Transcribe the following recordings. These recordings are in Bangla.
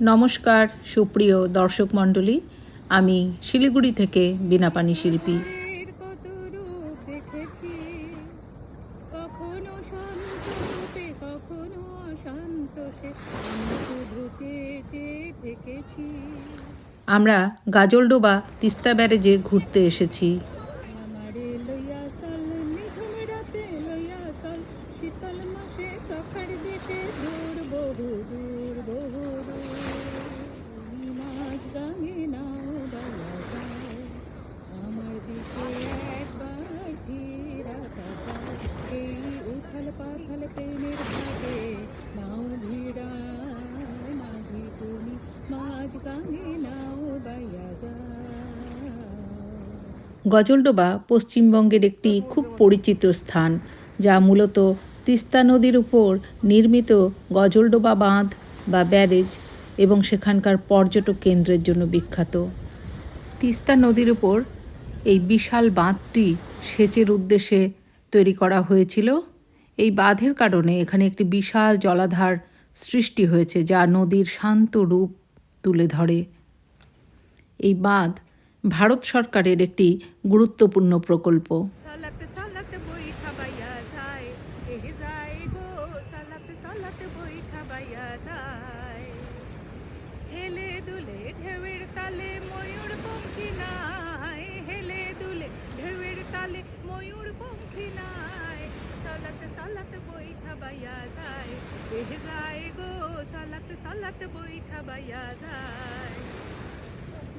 নমস্কার সুপ্রিয় দর্শক মণ্ডলী। আমি শিলিগুড়ি থেকে বিনাপানি শিল্পী। আমরা গাজলডোবা তিস্তা ব্যারেজে ঘুরতে এসেছি। গজলডোবা পশ্চিমবঙ্গের একটি খুব পরিচিত স্থান, যা মূলত তিস্তা নদীর উপর নির্মিত গজলডোবা বাঁধ বা ব্যারেজ এবং সেখানকার পর্যটক কেন্দ্রের জন্য বিখ্যাত। তিস্তা নদীর উপর এই বিশাল বাঁধটি সেচের উদ্দেশ্যে তৈরি করা হয়েছিল। এই বাঁধের কারণে এখানে একটি বিশাল জলাধার সৃষ্টি হয়েছে, যা নদীর শান্ত রূপ তুলে ধরে। এই বাঁধ ভারত সরকারের একটি গুরুত্বপূর্ণ প্রকল্প। যায় যায় গো সালাত সালাত বইঠা বাইয়া যায়।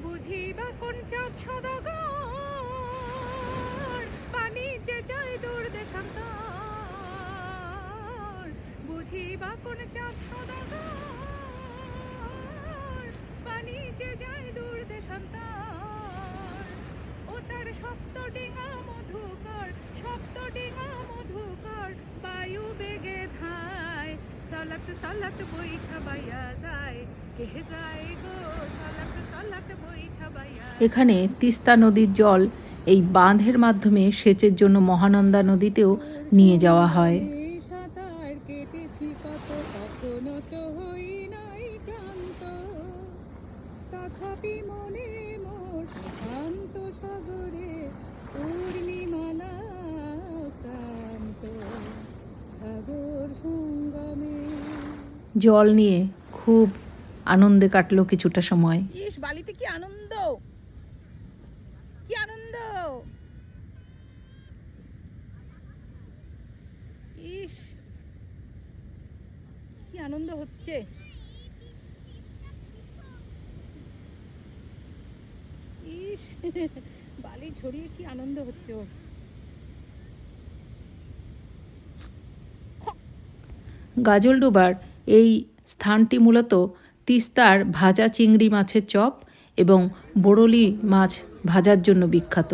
যায় বুঝিবা কোন চাঁদ সদাগর? পানি যে যায় দূর দেশান্তর বুঝিবা কোন চাঁদ সদাগর? পানি যে যায় সালাত সালাত বইঠা বাইয়া যায়। কে যায় গো সালাত সালাত বইঠা বাইয়া এখানে তিস্তা নদীর জল এই বাঁধের মাধ্যমে সেচের জন্য মহানন্দা নদীতেও নিয়ে যাওয়া হয়। সাঁতার কেটেছি কত কখনো তো হই নাই ক্লান্ত। তথাপি মনে মোর শান্ত সাগরে পূর্ণিমালা শ্রান্ত সাগর সঙ্গমে জল নিয়ে খুব আনন্দে কাটলো কিছুটা সময়। ইস বালিতে কি আনন্দ? কি আনন্দ? ইস কি আনন্দ হচ্ছে। ইস বালি ছড়িয়ে কি আনন্দ হচ্ছে ওর। গাজলডোবার এই স্থানটি মূলত তিস্তার ভাজা চিংড়ি মাছের চপ এবং বোরলি মাছ ভাজার জন্য বিখ্যাত।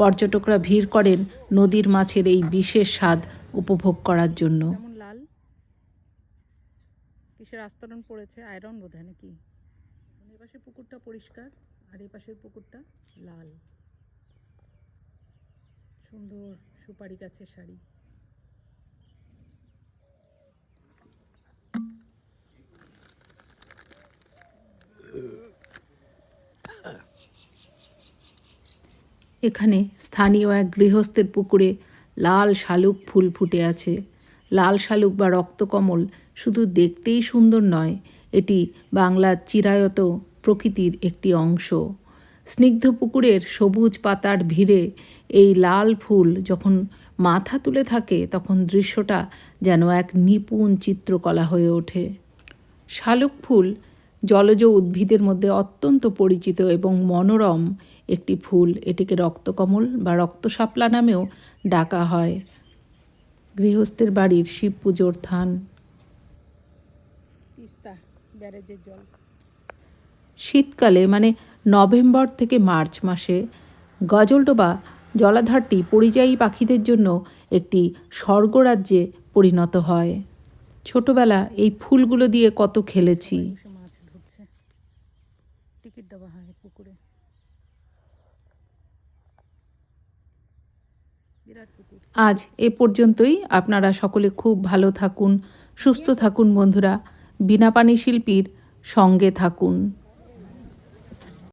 পর্যটকরা ভিড় করেন নদীর মাছের এই বিশেষ স্বাদ উপভোগ করার জন্য। লাল, কিসের আস্তরণ পড়েছে? আয়রন বোধ হয় নাকি? এ পাশে পুকুরটা পরিষ্কার, আর এই পাশের পুকুরটা লাল। সুন্দর সুপারি গাছের শাড়ি। এখানে স্থানীয় এক গৃহস্থের পুকুরে লাল শালুক ফুল ফুটে আছে। লাল শালুক বা রক্তকমল শুধু দেখতেই সুন্দর নয়, এটি বাংলার চিরায়ত প্রকৃতির একটি অংশ। স্নিগ্ধ পুকুরের সবুজ পাতার ভিড়ে এই লাল ফুল যখন মাথা তুলে থাকে, তখন দৃশ্যটা যেন এক নিপুণ চিত্রকলা হয়ে ওঠে। শালুক ফুল জলজ উদ্ভিদের মধ্যে অত্যন্ত পরিচিত এবং মনোরম একটি ফুল এটিকে রক্তকমল বা রক্তশাপলা নামেও ডাকা হয়। গৃহস্থের বাড়ির শিব পুজোর থান। তিস্তা ব্যারেজের জল। শীতকালে মানে নভেম্বর থেকে মার্চ মাসে গজলডোবা জলাধারটি পরিযায়ী পাখিদের জন্য একটি স্বর্গরাজ্যে পরিণত হয়। ছোটবেলা এই ফুলগুলো দিয়ে কত খেলেছি সে মাছ ঢুকছে টিকিট দেওয়া হয় পুকুরে বিরাট পুকুর আজ এ পর্যন্তই। আপনারা সকলে খুব ভালো থাকুন, সুস্থ থাকুন বন্ধুরা। বিনা পানি শিল্পীর সঙ্গে থাকুন।